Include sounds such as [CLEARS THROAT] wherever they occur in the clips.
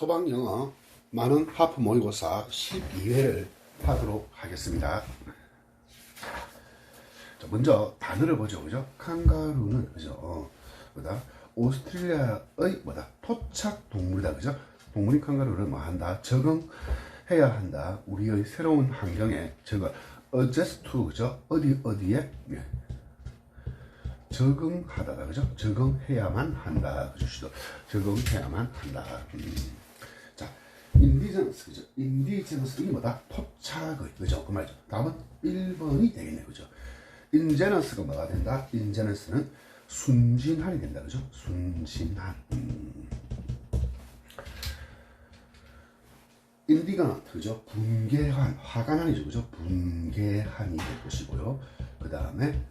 소방영어 많은 하프 모의고사 12회를 하도록 하겠습니다. 자, 먼저 단어를 보죠, 그죠? 칸가루는 그죠? 어, 뭐다? 오스트레일리아의 뭐다? 토착 동물이다, 그죠? 동물인 칸가루를 뭐 한다? 적응해야 한다. 우리의 새로운 환경에 적응, adjust to, 그죠? 어디 어디에 예. 적응하다가 그죠? 적응해야만 한다. 그죠? 적응해야만 한다. 음. 자, 인디전스 그죠? 인디전스 이게 뭐다? 토착의 그죠? 그 말이죠. 답은 1번이 되겠네 그죠? 인제너스가 뭐가 된다? 인제너스는 순진한이 된다 그죠? 순진한. 음. 인디가 그죠? 분개한, 화가 나죠 그죠? 분개한이 될 것이고요. 그 다음에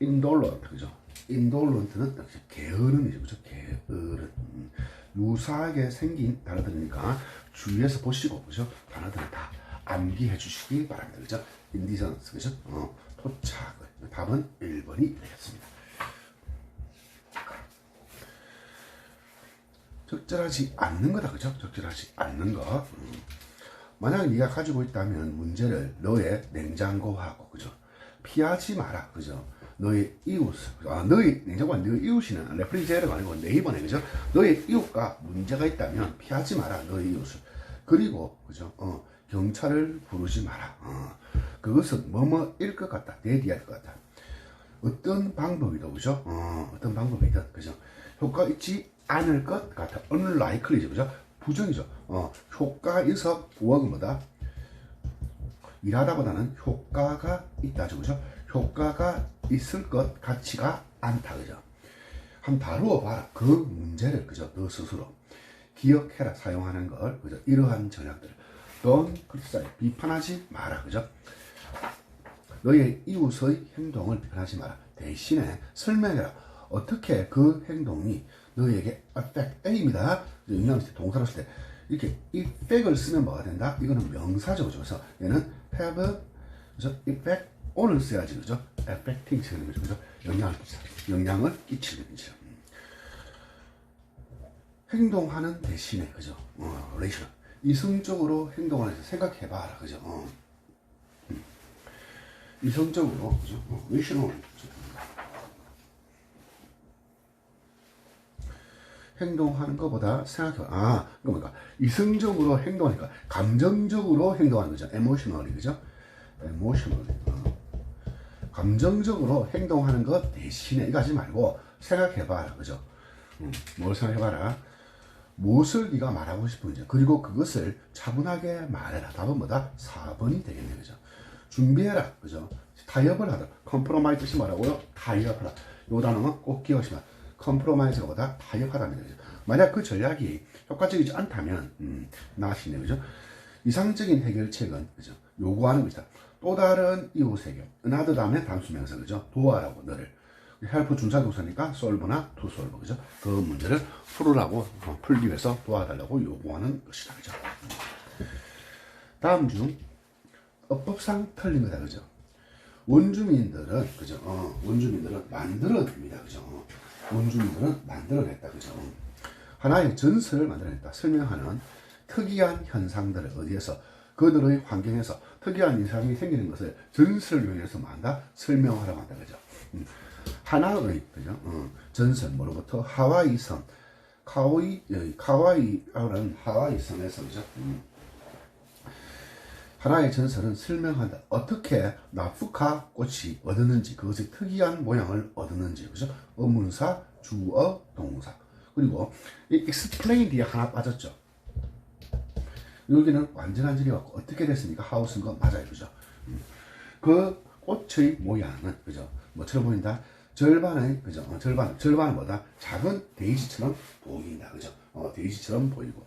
인돌런트 그죠? 인돌런트는 게으른 이죠 그죠? 게으른 음, 유사하게 생긴 단어들이니까 주위에서 보시고 그죠? 단어들을 다 암기해 주시기 바랍니다 그죠? 인디전스 그죠? 어, 토착 답은 1번이 되겠습니다. 적절하지 않는 거다 그죠? 적절하지 않는 거. 음. 만약 네가 가지고 있다면 문제를 너의 냉장고하고 그죠? 피하지 마라 그죠? 너의 이웃, 아, 너의 냉장고가 너의 이웃이는 레프리제러가 아니고 네이버네 그죠? 너의 이웃과 문제가 있다면 피하지 마라 너의 이웃을. 그리고 그죠? 어, 경찰을 부르지 마라. 어, 그것은 뭐뭐일 것 같다. 대디할 것 같다. 어떤 방법이든 그죠? 어, 어떤 방법이든 그죠? 효과 있지 않을 것 같아. unlikely죠, 그죠? 부정이죠. 어, 효과 있어 부어가 뭐다? 일하다보다는 효과가 있다죠, 그죠? 효과가 있을 것 같지가 않다, 그죠? 한번 다루어 봐라. 그 문제를, 그죠? 너 스스로. 기억해라, 사용하는 걸, 그죠? 이러한 전략들을. don't 비판하지 마라, 그죠? 너의 이웃의 행동을 비판하지 마라. 대신에 설명해라. 어떻게 그 행동이 너에게 affect A입니다. 때 동사로 쓸 때 이렇게 effect을 쓰면 뭐가 된다? 이거는 명사죠? 그래서 얘는 have 그죠? effect on을 써야지, 그죠? affecting 쓰는 거죠, 그죠? 영향을 끼치다. 영향을 끼치는 거죠. 행동하는 대신에, 그죠? 어, relation. 이성적으로 행동하는 생각해봐라, 그죠? 어. 음. 이성적으로, 그죠? 어, rational. 그죠? 행동하는 것보다 생각해 아, 그러니까 이성적으로 행동하니까 감정적으로 행동하는 거죠. emotionally 그죠? emotionally. 어. 감정적으로 행동하는 것 대신에 이거 하지 말고 생각해봐라 그죠? 음, 뭘 생각해봐라. 무엇을 네가 말하고 싶은지 그리고 그것을 차분하게 말해라. 답은 뭐다? 4번이 되겠네 그죠? 준비해라 그죠? 타협을 하다. 컴프로마이즈 뜻이 뭐라고요? 타협하라. 요 단어는 꼭 기억하시면 컴프로마이즈가 뭐다? 타협하다는 거죠. 만약 그 전략이 효과적이지 않다면, 음, 나시네, 그죠? 이상적인 해결책은, 그죠? 요구하는 것이다. 또 다른 이웃에게, 은하드 다음에 단수명사, 그죠? 도와라고, 너를. 헬프 solve나 to solve, 그죠? 그 문제를 풀으라고, 어, 풀기 위해서 도와달라고 요구하는 것이다, 그죠? 다음 중, 어법상 틀린 거다, 그죠? 원주민들은, 그죠? 어, 원주민들은 만들어냅니다, 그죠? 어. 원주민들은 만들어냈다. 그죠? 하나의 전설을 만들어냈다. 설명하는 특이한 현상들을 어디에서 그들의 환경에서 특이한 현상이 생기는 것을 전설을 이용해서 만다 설명하라고 한다. 그죠? 음. 하나의 그죠? 어, 전설 뭐로부터 하와이 섬 카와이 카와이라는 하와이 섬에서 그죠? 음. 하나의 전설은 설명한다. 어떻게 나프카 꽃이 얻었는지, 그것의 특이한 모양을 얻었는지, 그죠? 어문사, 주어, 동사. 그리고 이 explain 뒤에 하나 빠졌죠. 여기는 완전한 질이 왔고, 어떻게 됐습니까? 하우스인 거 맞아요. 그죠? 음. 그 꽃의 모양은, 그죠? 뭐처럼 보인다? 절반의, 그죠? 어, 절반, 절반은 뭐다? 작은 데이지처럼 보인다. 그죠? 어, 데이지처럼 보이고.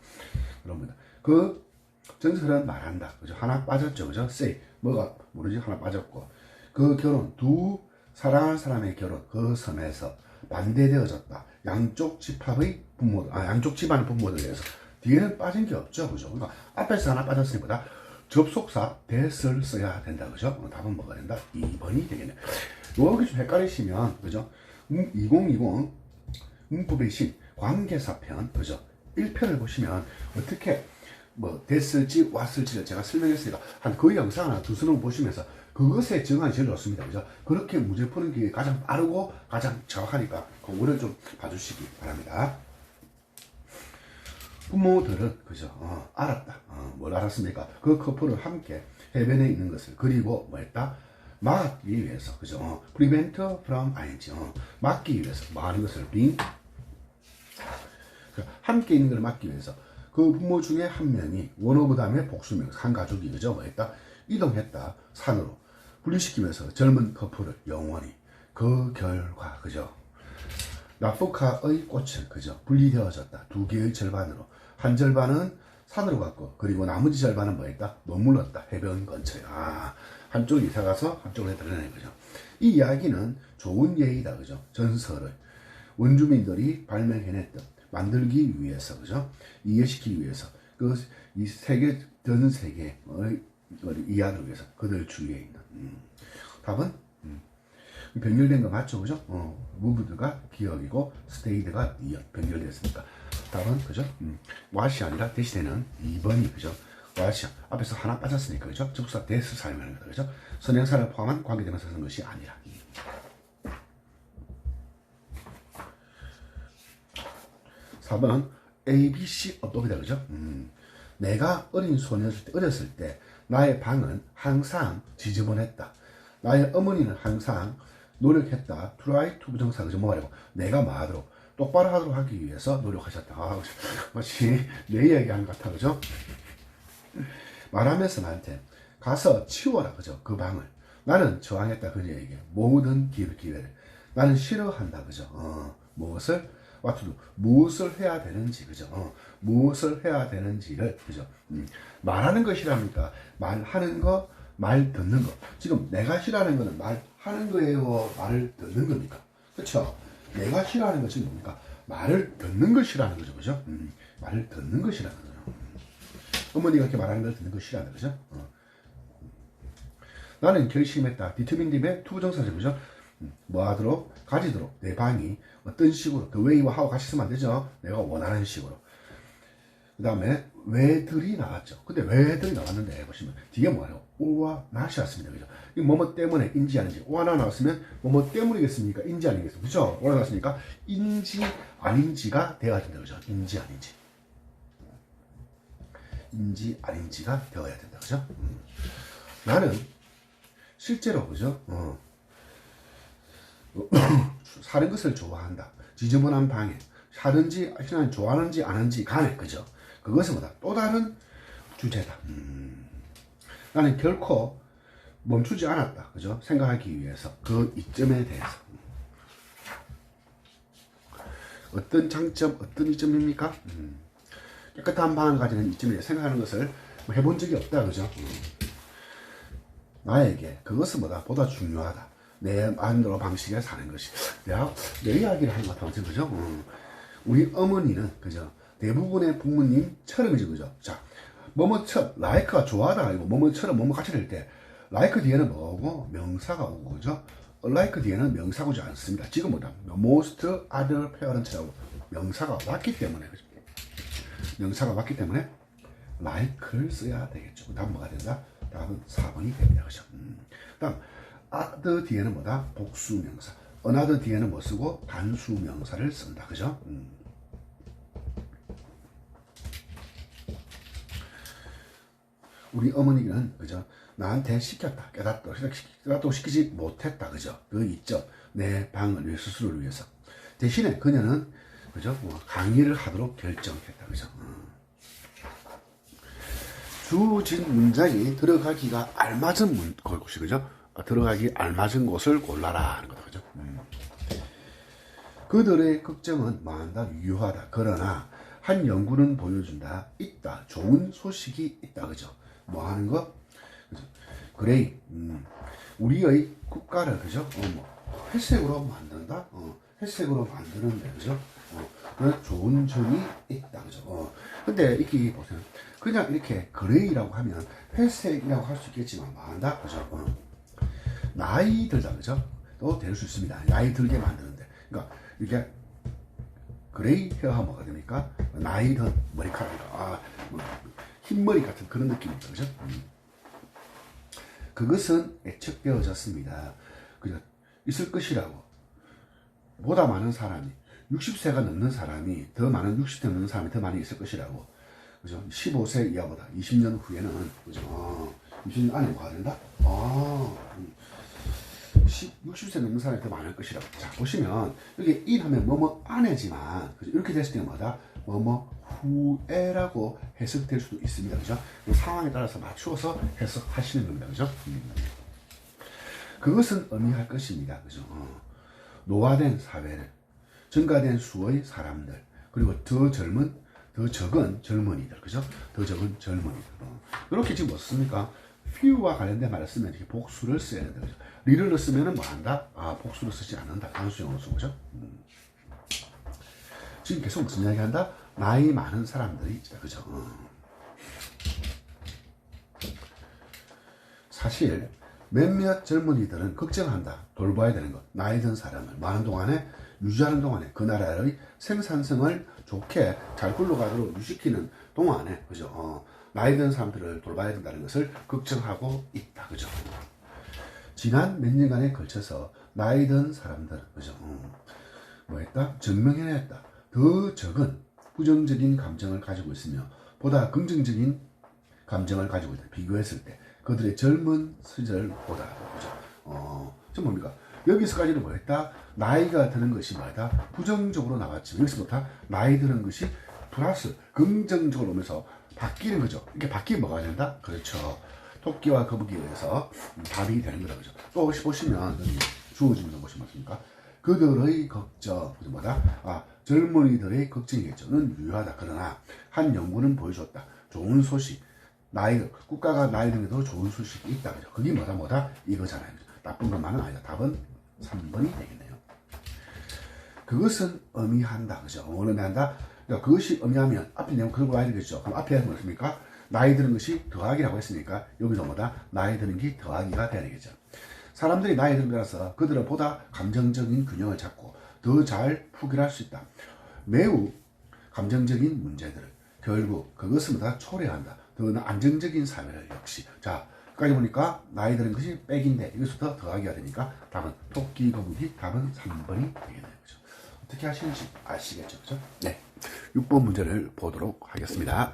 그럽니다. 그 전설은 말한다. 그죠? 하나 빠졌죠. 그죠? say. 뭐가 모르지? 하나 빠졌고. 그 결혼, 두 사랑하는 사람의 결혼, 그 섬에서 반대되어졌다. 양쪽 집합의 부모들, 아, 양쪽 집안의 부모들에 의해서. 뒤에는 빠진 게 없죠. 그죠? 그러니까 앞에서 하나 빠졌으니까 접속사 대를 써야 된다. 그죠? 어, 답은 뭐가 된다? 2번이 되겠네. 여기 좀 헷갈리시면, 그죠? 음, 2020 문법의 신, 관계사 편, 그죠? 1편을 보시면 어떻게 뭐 됐을지 왔을지를 제가 설명했으니까 한 그 영상 하나 두 수능 보시면서 그것에 정한이 제일 좋습니다. 그죠? 그렇게 문제 푸는 게 가장 빠르고 가장 정확하니까 그거를 좀 봐주시기 바랍니다. 부모들은 그죠? 어, 알았다. 어, 뭘 알았습니까? 그 커플을 함께 해변에 있는 것을 그리고 뭐 했다? 막기 위해서 그죠? 어, prevent from ing 어, 막기 위해서 뭐 하는 것을 being 그 함께 있는 걸 막기 위해서 그 부모 중에 한 명이 원오브 다음에 복수명 한 가족이 그죠? 뭐 했다? 이동했다 산으로 분리시키면서 젊은 커플을 영원히 그 결과 그죠? 나프카의 꽃은 그저 분리되어졌다. 두 개의 절반으로 한 절반은 산으로 갔고 그리고 나머지 절반은 뭐 했다? 머물렀다. 해변 근처에. 아 한쪽 이사 가서 한쪽으로 드러내는 거죠. 이 이야기는 좋은 예이다. 그죠? 전설을 원주민들이 발명해냈던 만들기 위해서 그죠? 이해시키기 위해서 그 이 세계 전 세계의 이해하기 위해서 그들 주위에 있는 음. 답은 변결된 거 맞죠, 그죠? 어, 무브드가 기억이고 스테이드가 이역 변결됐으니까 답은 그죠? 음, 와시 아니라 대시되는 2번이 그죠? 와시 앞에서 하나 빠졌으니까 그죠? 접사 대스 사용하는 거다 그죠? 선행사를 포함한 관계대명사 쓰는 것이 아니라 4번 A, B, C 어떻게다 그죠? 음, 내가 어린 소녀였을 때 어렸을 때 나의 방은 항상 지저분했다. 나의 어머니는 항상 노력했다. try to 부정사 그죠? 뭐 말이고 내가 뭐하도록 똑바로 하도록 하기 위해서 노력하셨다. 아, [LAUGHS] 마치 내 이야기하는 것 같아 그죠? 말하면서 나한테 가서 치워라 그죠? 그 방을 나는 저항했다 그녀에게 모든 기회, 기회를 나는 싫어한다 그죠? 어, 무엇을 do 무엇을 해야 되는지 그죠? 어, 무엇을 해야 되는지를 그죠? 음, 말하는 것이랍니까? 말하는 거, 말 듣는 거. 지금 내가 싫어하는 거는 말하는 거예요, 말을 듣는 겁니까? 그렇 죠? 내가 싫어하는 것이 뭡니까? 말을 듣는 걸 싫어하는 거죠, 그죠? 음, 말을 듣는 걸 싫어하는 거죠. 음. 어머니가 이렇게 말하는 걸 듣는 걸 싫어하는 거죠. 어. 나는 결심했다. 디터민님의 투부정사죠, 그죠? 음, 뭐 하도록? 가지도록. 내 방이 어떤 식으로, the way와 하고 같이 쓰면 안 되죠? 내가 원하는 식으로. 그 다음에 왜들이 나왔죠. 근데 왜들이 나왔는데 보시면 뒤에 뭐예요? 오와 낫이 왔습니다. 그죠? 이 뭐뭐 때문에 인지 아닌지 오나 나왔으면 뭐뭐 때문이겠습니까? 인지 아니겠습니까? 그죠? 오나 나왔으니까 인지 아닌지가 되어야 된다. 그죠? 인지 아닌지. 인지 아닌지가 되어야 된다. 그죠? 음. 나는 실제로 그죠? 어. [CLEARS THROAT] 사는 것을 좋아한다. 지저분한 방에 사는지 그냥 좋아하는지 아는지 간에 그죠? 그것은 뭐다? 또 다른 주제다. 음. 나는 결코 멈추지 않았다. 그죠? 생각하기 위해서 그 이점에 대해서 어떤 장점, 어떤 이점입니까? 음. 깨끗한 방을 가지는 이점에 생각하는 것을 뭐 해본 적이 없다. 그죠? 음. 나에게 그것은 뭐다? 보다 중요하다. 내 마음대로 방식에 사는 것이. 내가 내 이야기를 하는 것 같아. 그죠? 음. 우리 어머니는, 그죠? 대부분의 부모님처럼이죠. 그죠? 자, 뭐뭐처럼, 라이크가 좋아하다 아니고 뭐뭐처럼 뭐뭐 같이 될 때, 라이크 뒤에는 뭐고? 명사가 오고, 그죠? like 뒤에는 명사가 오지 않습니다. 지금 뭐다? most other parents라고 명사가 왔기 때문에, 그죠? 명사가 왔기 때문에, like를 써야 되겠죠. 다음 뭐가 된다? 다음은 4번이 됩니다. 그죠? 음. 다음, other 뒤에는 뭐다? 복수명사. another 뒤에는 뭐 쓰고? 단수명사를 쓴다. 그죠? 음. 우리 어머니는 그죠? 나한테 시켰다 깨닫도 깨닫도 시키지 못했다 그죠? 그 이점 내 방을 위해 스스로를 위해서. 대신에 그녀는 그죠? 뭐 강의를 하도록 결정했다 그죠? 음. 주진 문장이 들어가기가 알맞은 문, 곳이 그죠? 어, 들어가기 알맞은 곳을 골라라 하는 거다 그죠? 음. 그들의 걱정은 뭐한다 유효하다. 그러나 한 연구는 보여준다. 있다. 좋은 소식이 있다 그죠 뭐 하는 거? 그레이, 음, 우리의 국가를, 그죠? 어, 뭐, 회색으로 만든다? 어, 회색으로 만드는데, 그죠? 어, 그 좋은 점이 있다, 그죠? 어, 근데 이렇게 보세요. 그냥 이렇게 그레이라고 하면 회색이라고 할 수 있겠지만, 뭐 한다? 그죠? 어, 나이 들다, 그죠? 또 될 수 있습니다. 나이 들게 만드는데. 그러니까, 이게, 그레이 헤어가 뭐가 됩니까? 나이든 머리카락이 아, 뭐, 흰머리 같은 그런 느낌입니다. 그죠? 음. 그것은 예측되어졌습니다. 그죠? 있을 것이라고. 보다 많은 사람이 60세가 넘는 사람이 더 많은 60세 넘는 사람이 더 많이 있을 것이라고. 그죠? 15세 이하보다 20년 후에는 그죠? 어, 20년 안에 뭐가 된다? 아, 음. 10, 60세 넘는 사람이 더 많을 것이라고. 자, 보시면, 여기 인 하면 뭐뭐 안에지만, 그죠? 이렇게 됐을 때 뭐다? 뭐뭐 후에라고 해석될 수도 있습니다. 그죠? 그 상황에 따라서 맞추어서 해석하시는 겁니다. 그죠? 음. 그것은 의미할 것입니다. 그죠? 어. 노화된 사회를, 증가된 수의 사람들, 그리고 더 젊은, 더 적은 젊은이들, 그죠? 더 적은 젊은이들. 어. 이렇게 지금 뭐 씁니까? few와 관련된 말을 쓰면 이렇게 복수를 써야 된다. 그죠? 리를 쓰면은 뭐 한다? 아, 복수를 쓰지 않는다. 단수형으로 쓰고, 그죠? 음. 지금 계속 무슨 이야기 한다? 나이 많은 사람들이 있다. 그죠? 어. 사실 몇몇 젊은이들은 걱정한다. 돌봐야 되는 것. 나이 든 사람을 많은 동안에 유지하는 동안에 그 나라의 생산성을 좋게 잘 굴러가도록 유지시키는 동안에 그죠? 어, 나이 든 사람들을 돌봐야 된다는 것을 걱정하고 있다. 그죠? 지난 몇 년간에 걸쳐서 나이 든 사람들 그죠? 어, 뭐 했다? 증명해냈다. 더 적은 부정적인 감정을 가지고 있으며 보다 긍정적인 감정을 가지고 있다. 비교했을 때 그들의 젊은 시절보다 그죠? 어, 저 뭡니까? 여기서까지는 뭐였다? 나이가 드는 것이 뭐다? 부정적으로 나왔지. 여기서부터 나이 드는 것이 플러스 긍정적으로 오면서 바뀌는 거죠. 이렇게 바뀌면 뭐가 된다? 그렇죠. 토끼와 거북이에 의해서 답이 되는 거다. 그죠? 또 보시면 거 보시면 맞습니까? 그들의 걱정? 뭐다? 아, 젊은이들의 걱정이겠죠.는 유효하다. 그러나 한 연구는 보여줬다. 좋은 소식. 나이, 국가가 나이 등에도 좋은 소식이 있다. 그죠? 그게 뭐다, 뭐다? 이거잖아요. 나쁜 것만은 아니다. 답은 3번이 되겠네요. 그것은 의미한다. 그죠? 의미한다? 그러니까 그것이 의미하면 앞에 내용 그런 거 봐야 되겠죠. 그럼 앞에 뭐습니까? 나이 드는 것이 더하기라고 했으니까 여기서 뭐다? 나이 드는 게 더하기가 돼야 되겠죠. 사람들이 나이 들면서 그들을 보다 감정적인 균형을 잡고 더잘 풀결할 수 있다. 매우 감정적인 문제들을 결국 그것은 다 초래한다. 더 안정적인 사회를 역시 자 여기까지 보니까 나이 드는 것이 백인데 이것부터 더하기가 되니까 답은 토끼 거북이 답은 3번이 되겠네요. 그죠? 어떻게 하시는지 아시겠죠? 그죠? 네. 6번 문제를 보도록 하겠습니다.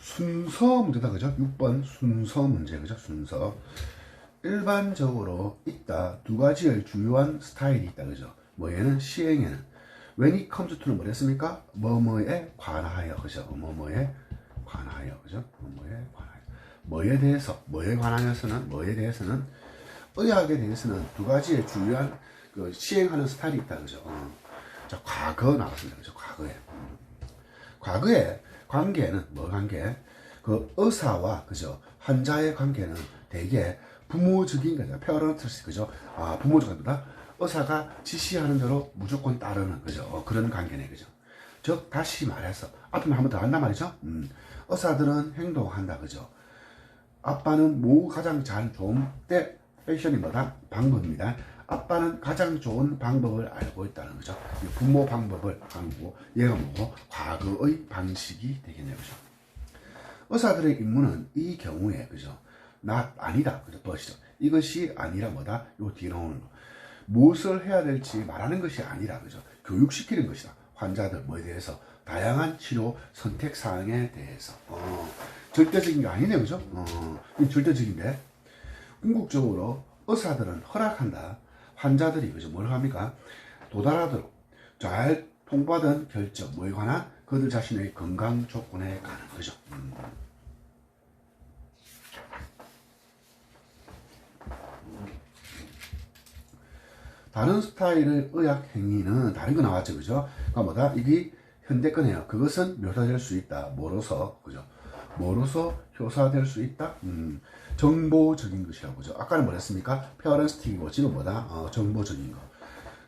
순서 문제다 그죠? 6번 순서 문제 그죠? 순서 일반적으로 있다 두 가지의 주요한 스타일이 있다 그죠? 뭐에는 시행에는 when it comes to는 뭐랬습니까? 뭐뭐에 관하여 그죠? 뭐뭐에 관하여 그죠? 뭐뭐에 관하여 뭐에 대해서 뭐에 관하여서는 뭐에 대해서는 의학에 대해서는 두 가지의 주요한 그 시행하는 스타일이 있다 그죠? 어. 자 과거 나왔습니다 그죠? 과거에 음. 과거에 관계는 뭐 관계? 그 의사와 그죠 환자의 관계는 대개 부모적인 거죠. 페어런트스 그죠? 아 부모적 관계다. 의사가 지시하는 대로 무조건 따르는 그죠? 어, 그런 관계네 그죠? 즉 다시 말해서 앞으로 한번 더 한단 말이죠. 음, 의사들은 행동한다 그죠? 아빠는 뭐 가장 잘 좋은 때 패션이 뭐다 방법입니다. 아빠는 가장 좋은 방법을 알고 있다는 거죠. 부모 방법을 알고 얘가 뭐고 과거의 방식이 되겠네요, 그죠? 의사들의 임무는 이 경우에 그죠? 나 아니다? 보시죠. 이것이 아니라 뭐다? 요 뒤에 나오는 거. 무엇을 해야 될지 말하는 것이 아니라 그죠? 교육시키는 것이다. 환자들 뭐에 대해서 다양한 치료 선택 사항에 대해서 어, 절대적인 게 아니네요, 그죠? 어, 절대적인데 궁극적으로 의사들은 허락한다. 환자들이 그죠? 뭘 합니까? 도달하도록 잘 통받은 결정 뭐에 관한 그들 자신의 건강 조건에 관한 거죠. 음. 다른 스타일의 의학 행위는 다른 거 나왔죠, 그죠? 그러니까 뭐다? 이게 현대 거네요. 그것은 묘사될 수 있다. 뭐로서, 그죠? 뭐로서 효사될 수 있다? 음, 정보적인 것이라고, 그죠? 아까는 뭐랬습니까? 페어런스틱이고, 지금 뭐다? 어, 정보적인 거.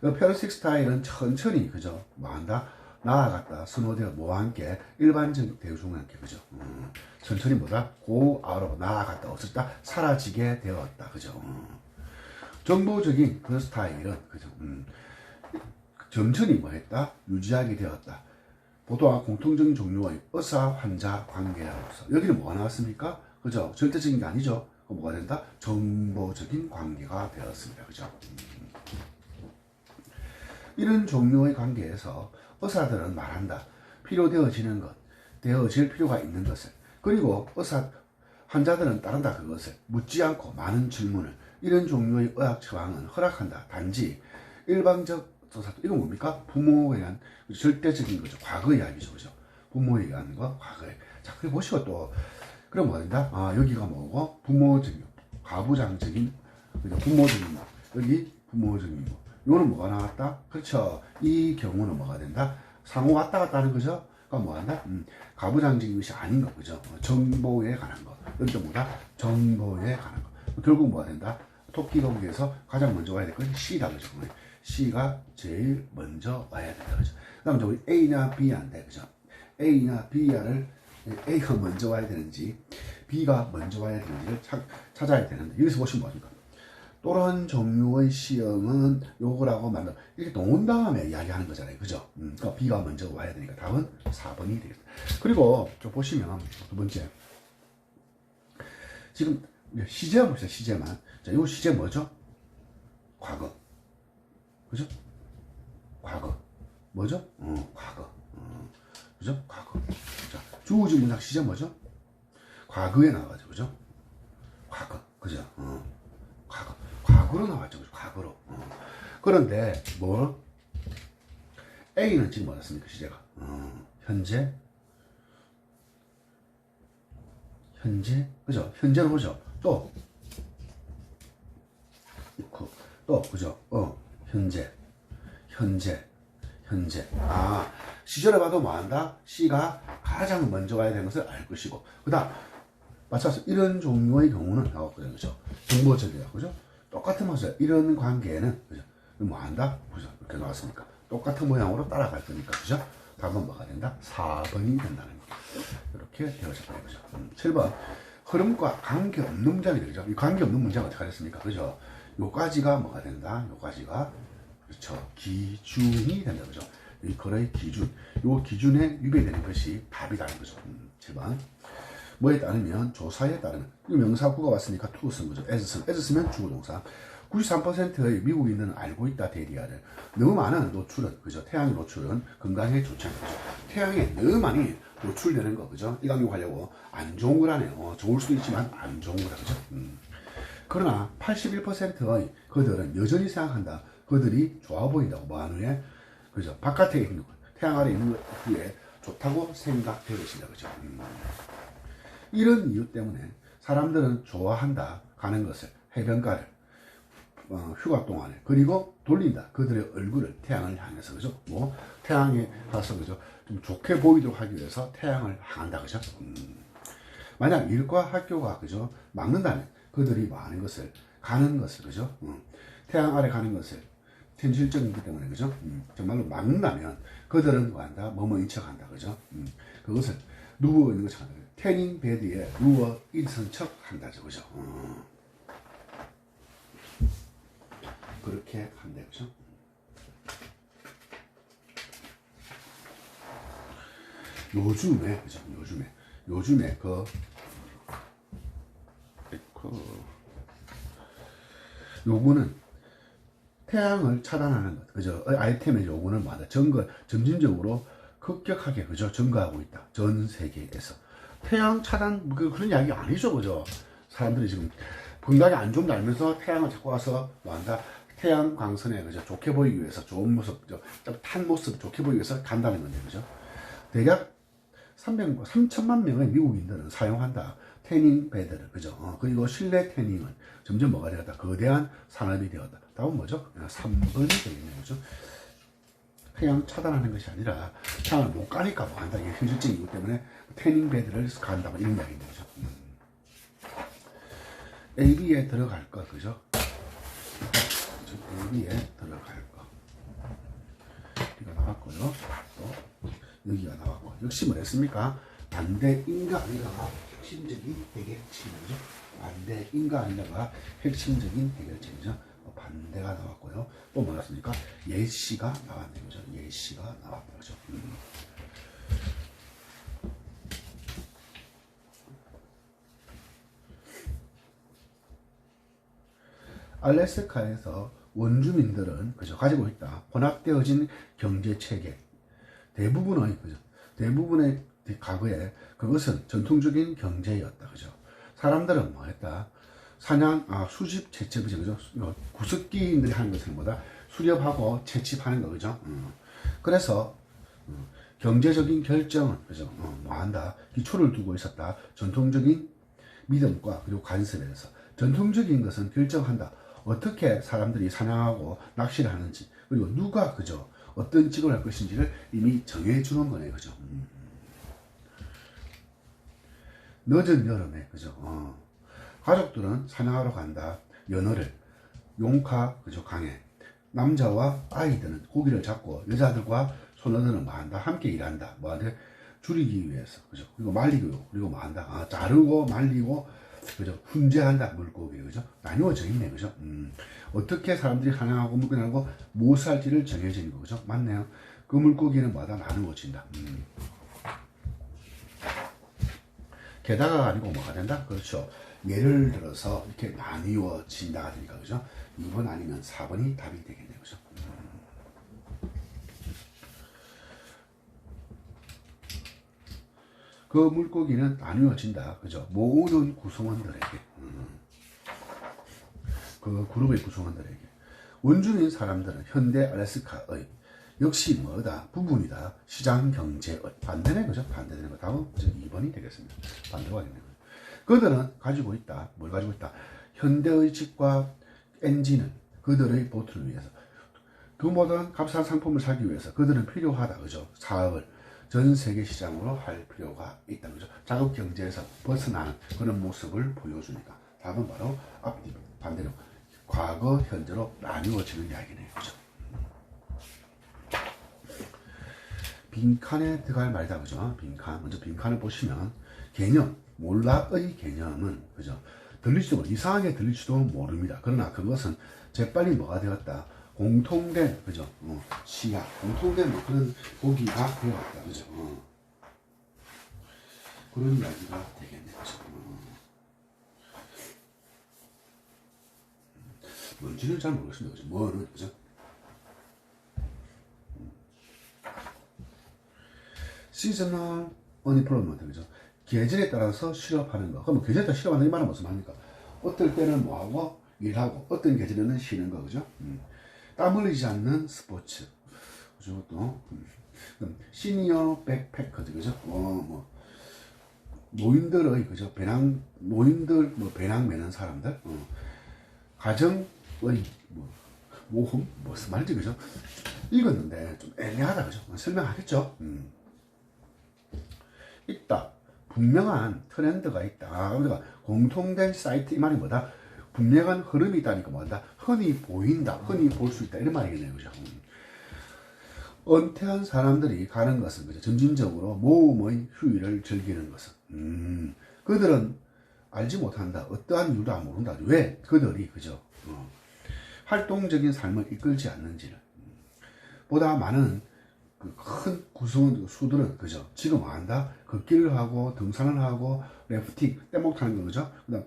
그 페어런스틱 스타일은 천천히, 그죠? 뭐 한다? 나아갔다. 스노되어 뭐와 함께? 일반적 대중과 함께, 그죠? 음, 천천히 뭐다? 고, 아로 나아갔다. 없었다? 사라지게 되었다. 그죠? 음. 정보적인 그 스타일은 그죠. 음. 점천히 뭐했다? 유지하게 되었다. 보도와 공통적인 종류의 의사 환자 관계로서 여기는 뭐가 나왔습니까? 그죠? 절대적인 게 아니죠. 그럼 뭐가 된다? 정보적인 관계가 되었습니다. 그죠? 이런 종류의 관계에서 의사들은 말한다. 필요되어지는 것, 되어질 필요가 있는 것을. 그리고 의사, 환자들은 따른다 그것을. 묻지 않고 많은 질문을. 이런 종류의 의학 처방은 허락한다. 단지 일방적 조사, 이건 뭡니까? 부모에 대한 절대적인 거죠. 과거 이야기죠. 그죠? 부모에 의한 거, 과거에. 자, 그래 보시고 또, 그럼 뭐 된다? 아, 여기가 뭐고? 부모적인, 가부장적인, 그죠? 부모적인 뭐. 여기 부모적인 뭐. 요는 뭐가 나왔다? 그렇죠. 이 경우는 뭐가 된다? 상호 왔다 갔다 하는 거죠? 그러니까 뭐 한다? 음, 가부장적인 것이 아닌 거, 그죠? 어, 정보에 관한 거. 여기도 뭐다? 정보에 관한 거. 결국 뭐가 된다? 토끼 경기에서 가장 먼저 와야 될 건 C다, 그죠? C가 제일 먼저 와야 된다, 그죠? 그 다음 저기 A냐 B냐인데, 그죠? A냐 B냐를 A가 먼저 와야 되는지, B가 먼저 와야 되는지를 찾, 찾아야 되는데, 여기서 보시면 뭡니까? 또런 종류의 시험은 요거라고 만들 이렇게 놓은 다음에 이야기하는 거잖아요. 그죠? 음, 그러니까 B가 먼저 와야 되니까 답은 4번이 되겠다. 그리고 좀 보시면 두 번째. 지금 시제 봅시다. 시제만. 자, 요 시제 뭐죠? 과거. 그죠? 과거. 뭐죠? 어, 과거. 어, 그죠? 과거. 자, 주어진 문장 시제 뭐죠? 과거에 나와가지고, 그죠? 과거. 그죠? 어, 과거. 과거로 나왔죠. 그죠? 과거로. 어. 그런데, 뭐, A는 지금 어떻습니까? 시제가. 어, 현재. 현재. 그죠? 현재로 보죠. 또, 그, 또, 그죠? 어, 현재. 현재. 현재. 아, 시절에 봐도 뭐 한다? C가 가장 먼저 와야 되는 것을 알 것이고. 그 다음, 맞춰서 이런 종류의 경우는 나왔거든요. 그죠? 정보적이야. 그죠? 똑같은 모습. 이런 관계에는, 그죠? 뭐 한다? 그죠? 이렇게 나왔으니까. 똑같은 모양으로 따라갈 거니까. 그죠? 답은 뭐가 된다? 4번이 된다는 거. 이렇게 되어졌어요. 그죠? 음, 7번. 흐름과 관계없는 문장이 되죠. 이 관계없는 문장은 어떻게 하겠습니까? 그죠? 요까지가 뭐가 된다? 요까지가 그렇죠. 기준이 된다. 그죠? 이 거래의 기준. 요 기준에 위배되는 것이 답이라는 거죠. 음, 7번. 뭐에 따르면 조사에 따르면 이 명사구가 왔으니까 to 쓴 거죠. as 쓴 as 쓰면 주어동사. 93%의 미국인들은 알고 있다 대리아를 너무 많은 노출은 그죠 태양의 노출은 건강에 좋지 않죠 태양에 너무 많이 노출되는 거 그죠 이 강요 하려고 안 좋은 거라네요 어, 좋을 수도 있지만 안 좋은 거라 그죠 음. 그러나 81%의 그들은 여전히 생각한다. 그들이 좋아 보인다고 후에 그죠? 바깥에 있는 거 태양 아래 있는 후에 좋다고 생각되어 있습니다. 그죠? 음. 이런 이유 때문에 사람들은 좋아한다 가는 것을 해변가를 어, 휴가 동안에 그리고 돌린다. 그들의 얼굴을 태양을 향해서 그죠? 뭐 태양에 가서 그죠? 좀 좋게 보이도록 하기 위해서 태양을 향한다. 그죠? 음. 만약 일과 학교가 그죠? 막는다면 그들이 많은 것을 가는 것을 그죠 음. 태양 아래 가는 것을 현실적이기 때문에 그죠 음. 정말로 막는다면 그들은 뭐 한다 뭐뭐인 척한다 그죠 음. 그것을 누워 있는 한다. 태닝 베드에 누워 있은 척 한다죠 그죠 어. 그렇게 한다 그죠? 요즘에 그죠? 요즘에 요즘에 그, 그 요구는 태양을 차단하는 것 그죠? 아이템의 요구는 뭐다 증거 점진적으로 급격하게 그죠? 증가하고 있다. 전 세계에서. 태양 차단 그 그런 이야기 아니죠 그죠? 사람들이 지금 건강이 안 좋은 줄 알면서 태양을 자꾸 와서 뭐 한다? 태양 광선에 그죠? 좋게 보이기 위해서 좋은 모습 좀탄 모습 좋게 보이기 위해서 간다는 건데 그죠? 대략 300, 3천만 명의 미국인들은 사용한다 태닝 베드를 그죠? 어, 그리고 실내 태닝은 점점 뭐가 되었다? 거대한 산업이 되었다. 답은 뭐죠? 3번이 되겠네요. 그죠? 태양 차단하는 것이 아니라 태양을 못 가니까 뭐 한다. 이게 현실적인 이유 때문에 태닝 베드를 간다 뭐 이런 이야기인데 그죠? 음. AB에 들어갈 것 그죠? 여기에 들어갈 거. 이가 나왔고요. 또 여기가 나왔고. 역시 뭐랬습니까? 반대 인가 아닌가가 핵심적인 해결책이죠. 반대인가 아닌가가 핵심적인 해결책이죠. 반대가 나왔고요. 또 뭐였습니까? 예시가 나왔네요. 그죠? 예시가 나왔다. 그죠? 음. 알래스카에서 원주민들은 그죠 가지고 있다 혼합되어진 경제 체계 대부분의 그죠 대부분의 과거에 그것은 전통적인 경제였다. 그죠? 사람들은 뭐 했다? 사냥 아 수집 채집이죠 그죠? 요 구석기인들이 하는 것은 뭐다? 수렵하고 채집하는 거 그죠? 음. 그래서 음, 경제적인 결정은 그죠? 어, 뭐 한다? 기초를 두고 있었다. 전통적인 믿음과 그리고 관습에서. 전통적인 것은 결정한다. 어떻게 사람들이 사냥하고 낚시를 하는지 그리고 누가 그죠? 어떤 직업을 할 것인지를 이미 정해주는 거네요. 그죠? 음. 늦은 여름에 그죠? 어. 가족들은 사냥하러 간다. 연어를 용카 그죠? 강에. 남자와 아이들은 고기를 잡고 여자들과 소녀들은 뭐한다? 함께 일한다. 뭐한다 줄이기 위해서 그죠? 그리고 말리고 그리고 뭐한다? 아, 자르고 말리고 그죠? 훈제한다. 물고기 그죠? 나누어져 있네 그죠? 음, 어떻게 사람들이 사냥하고 물고기하고 무엇을 할지를 정해진 거 그죠? 맞네요. 그 물고기는 뭐다? 나누어진다. 음. 게다가 아니고 뭐가 된다 그렇죠 예를 들어서 이렇게 나뉘어진다가 되니까 그죠 2번 아니면 4번이 답이 되겠네요 그죠 그 물고기는 나누어진다. 그죠? 모든 구성원들에게. 음. 그 그룹의 구성원들에게. 원주민 사람들은 현대 알래스카의 역시 뭐다? 부분이다. 시장 경제의 반대네. 그죠? 반대되는 거. 다음 2번이 되겠습니다. 반대가 되겠네요. 그들은 가지고 있다. 뭘 가지고 있다? 현대의 집과 엔진은 그들의 보트를 위해서 그 모든 값싼 상품을 사기 위해서 그들은 필요하다. 그죠? 사업을. 전 세계 시장으로 할 필요가 있다. 그죠? 자국 경제에서 벗어나는 그런 모습을 보여주니까. 답은 바로 앞뒤 반대로 과거, 현재로 나누어지는 이야기네요. 그죠? 빈칸에 들어갈 말이다. 그죠? 빈칸. 먼저 빈칸을 보시면 개념, 몰라의 개념은 그죠? 들릴지도 이상하게 들릴지도 모릅니다. 그러나 그것은 재빨리 뭐가 되었다. 공통된 그죠 어, 시야 공통된 뭐 그런 보기가 되었다 그죠 어. 그런 이야기가 되겠네요 어. 뭔지는 잘 모르겠습니다 그죠 뭐는 그죠 시즈널 어니플로먼트 그죠 계절에 따라서 실업하는 거 그러면 계절에 따라 실업하는 이 말은 무슨 말입니까 어떨 때는 뭐하고 일하고 어떤 계절에는 쉬는 거 그죠 음. 땀 흘리지 않는 스포츠. 그죠? 또, 음, 시니어 백패커즈, 그죠? 어, 뭐, 노인들의, 그죠? 배낭, 노인들, 뭐, 배낭 매는 사람들, 어, 가정의, 뭐, 모험, 무슨 말인지, 그죠? 읽었는데 좀 애매하다, 그죠? 설명하겠죠? 음. 있다. 분명한 트렌드가 있다. 그러니까 공통된 사이트, 이 말이 뭐다? 분명한 흐름이 있다니까 뭐다. 흔히 보인다. 흔히 볼 수 있다. 이런 말이겠네요. 그죠? 음. 은퇴한 사람들이 가는 것은 그죠? 점진적으로 모험의 휴일을 즐기는 것은. 음, 그들은 알지 못한다. 어떠한 이유도 안 모른다. 왜? 그들이. 그죠? 어, 활동적인 삶을 이끌지 않는지를. 음, 보다 많은 그 큰 구성 수들은 그죠? 지금 뭐 한다? 걷기를 하고 등산을 하고 래프팅 떼목 타는 거 그죠? 그다음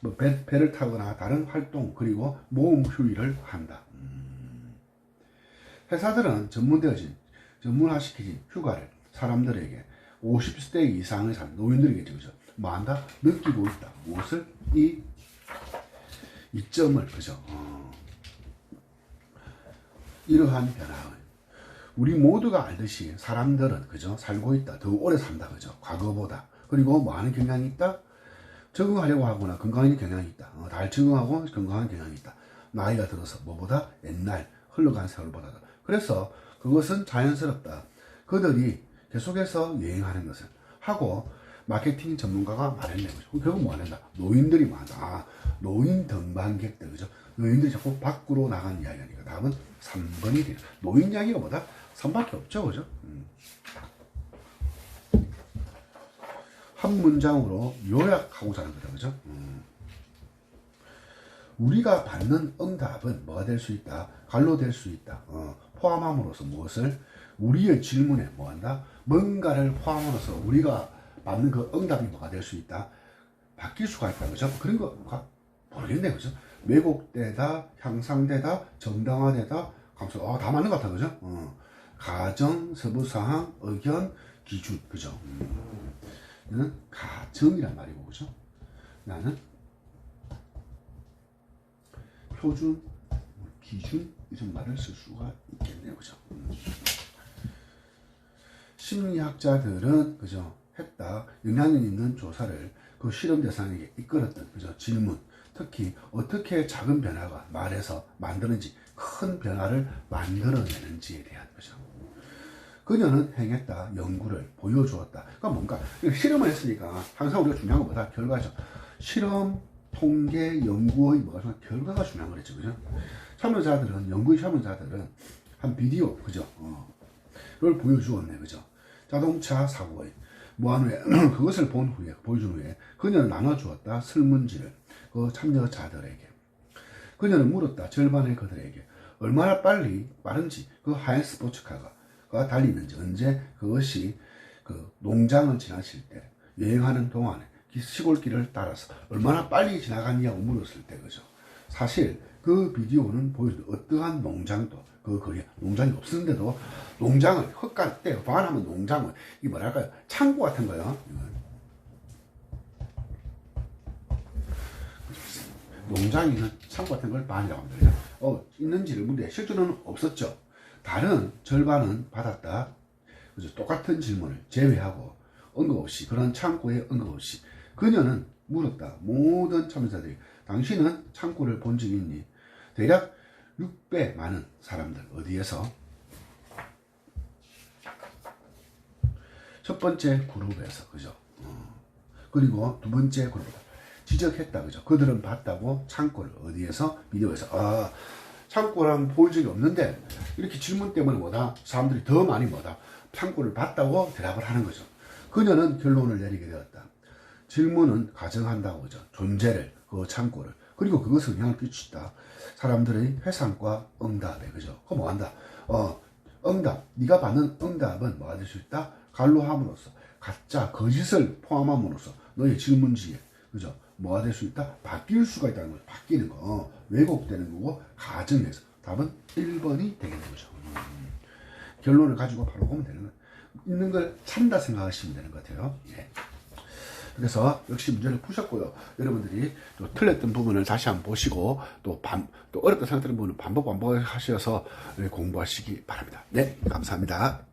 뭐 배, 배를 타거나 다른 활동 그리고 모험 휴일을 한다. 음. 회사들은 전문되어진 전문화시켜진 휴가를 사람들에게 50세 이상의 사람 노인들에게 그죠? 뭐 한다? 느끼고 있다. 무엇을? 이 이점을 그죠? 어. 이러한 변화를 우리 모두가 알듯이 사람들은 그죠 살고 있다 더 오래 산다 그죠 과거보다 그리고 뭐 하는 경향이 있다 적응하려고 하거나 건강한 경향이 있다. 어, 잘 적응하고 건강한 경향이 있다. 나이가 들어서 뭐보다 옛날 흘러간 세월보다. 그래서 그것은 자연스럽다. 그들이 계속해서 여행하는 것을 하고 마케팅 전문가가 말했네. 그죠? 결국 뭐 한다? 노인들이 많다. 아, 노인 등반객들. 그죠? 노인들이 자꾸 밖으로 나간 이야기니까 다음은 3번이 돼요. 노인 이야기가 뭐다? 3밖에 없죠. 그죠? 음. 한 문장으로 요약하고자 하는 거죠. 그죠? 음. 우리가 받는 응답은 뭐가 될 수 있다? 갈로 될 수 있다. 어, 포함함으로써 무엇을? 우리의 질문에 뭐한다? 뭔가를 포함함으로써 우리가 받는 그 응답이 뭐가 될 수 있다? 바뀔 수가 있다. 그죠? 그런 거 모르겠네. 그죠? 왜곡되다, 향상되다, 정당화되다, 감소, 아, 다 맞는 것 같아. 그죠? 어. 가정, 서부사항, 의견, 기준. 그죠? 음. 가정이란 말이고, 그죠? 나는 표준, 기준, 이런 말을 쓸 수가 있겠네요. 그죠? 음. 심리학자들은, 그죠? 했다. 영향력 있는 조사를 그 실험 대상에게 이끌었던, 그죠? 질문. 특히 어떻게 작은 변화가 말에서 만드는지 큰 변화를 만들어내는지에 대한 거죠. 그녀는 행했다. 연구를 보여주었다. 그러니까 뭔가 실험을 했으니까 항상 우리가 중요한 것보다 결과죠. 실험, 통계, 연구의 뭐가 결과가 중요한 거겠죠. 그죠? 참여자들은 연구의 참여자들은 한 비디오 그죠? 어, 를 보여주었네. 그죠? 자동차 사고의 무한 후에 [CLEARS THROAT] 그것을 본 후에 보여준 후에 그녀는 나눠주었다. 설문지를 그 참여자들에게 그녀는 물었다. 절반의 그들에게 얼마나 빨리 빠른지 그 하얀 스포츠카가 가 달리는지 언제 그것이 그 농장을 지나실 때 여행하는 동안에 이 시골길을 따라서 얼마나 빨리 지나갔냐고 물었을 때 그죠. 사실 그 비디오는 보여준 어떠한 농장도 그 거리에 농장이 없었는데도 농장을 헛갈 때 반하면 농장을 이 뭐랄까요 창고 같은 거요. 농장이 있는 창고 같은 걸 반이라고 합니다. 어, 있는지를 물에 실제로는 없었죠. 다른 절반은 받았다. 그죠? 똑같은 질문을 제외하고 언급 없이 그런 창고에 언급 없이 그녀는 물었다. 모든 참여자들이 당신은 창고를 본 적이 있니? 대략 6배 많은 사람들 어디에서 첫 번째 그룹에서 그죠? 어. 그리고 두 번째 그룹 지적했다 그죠? 그들은 봤다고 창고를 어디에서 비디오에서 아 창고랑 볼 적이 없는데 이렇게 질문 때문에 뭐다 사람들이 더 많이 뭐다 창고를 봤다고 대답을 하는 거죠. 그녀는 결론을 내리게 되었다. 질문은 가정한다고 그죠. 존재를 그 창고를 그리고 그것을 영향을 끼친다. 사람들의 회상과 응답에 그죠. 그거 뭐 한다. 어 응답 네가 받는 응답은 뭐가 될 수 있다. 갈로함으로써 가짜 거짓을 포함함으로써 너의 질문지에 그죠. 뭐가 될 수 있다? 바뀔 수가 있다는 거죠. 바뀌는 거. 어, 왜곡되는 거고, 가정에서. 답은 1번이 되겠는 거죠. 음. 결론을 가지고 바로 보면 되는 거예요. 있는 걸 참다 생각하시면 되는 것 같아요. 예. 그래서 역시 문제를 푸셨고요. 여러분들이 또 틀렸던 부분을 다시 한번 보시고 또, 반, 또 어렵다 생각되는 부분은 반복 반복하셔서 공부하시기 바랍니다. 네, 감사합니다.